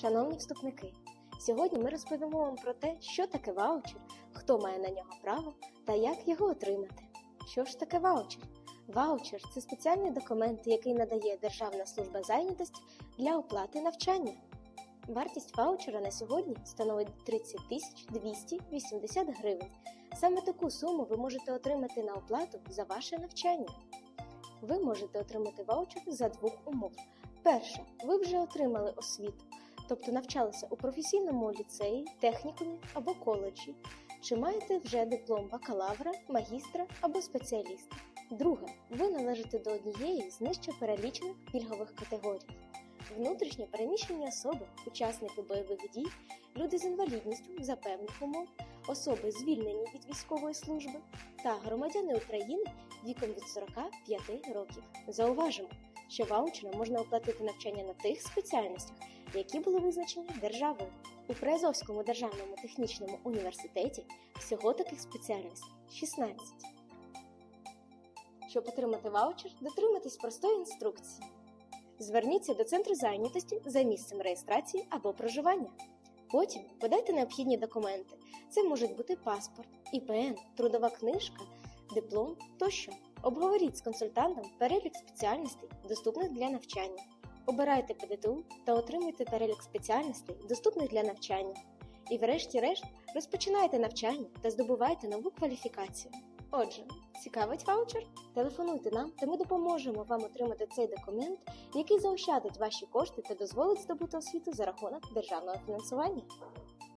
Шановні вступники, сьогодні ми розповімо вам про те, що таке ваучер, хто має на нього право та як його отримати. Що ж таке ваучер? Ваучер це спеціальний документ, який надає Державна служба зайнятості для оплати навчання. Вартість ваучера на сьогодні становить 30 тисяч 280 гривень. Саме таку суму ви можете отримати на оплату за ваше навчання. Ви можете отримати ваучер за двох умов. Перше, ви вже отримали освіту, тобто навчалися у професійному ліцеї, технікумі або коледжі, чи маєте вже диплом бакалавра, магістра або спеціаліста. Друге, ви належите до однієї з нижче перелічених пільгових категорій. Внутрішньо переміщені особи, учасники бойових дій, люди з інвалідністю за певних умов, особи звільнені від військової служби та громадяни України віком від 45 років. Зауважимо, що ваучером можна оплатити навчання на тих спеціальностях, які були визначені державою. У Приазовському державному технічному університеті всього таких спеціальностей 16. Щоб отримати ваучер, дотримайтесь простої інструкції. Зверніться до центру зайнятості за місцем реєстрації або проживання. Потім подайте необхідні документи. Це можуть бути паспорт, ІПН, трудова книжка, диплом тощо. Обговоріть з консультантом перелік спеціальностей, доступних для навчання. Обирайте ПДТУ та отримуйте перелік спеціальностей, доступних для навчання. І врешті-решт розпочинайте навчання та здобувайте нову кваліфікацію. Отже, цікавить ваучер? Телефонуйте нам, та ми допоможемо вам отримати цей документ, який заощадить ваші кошти та дозволить здобути освіту за рахунок державного фінансування.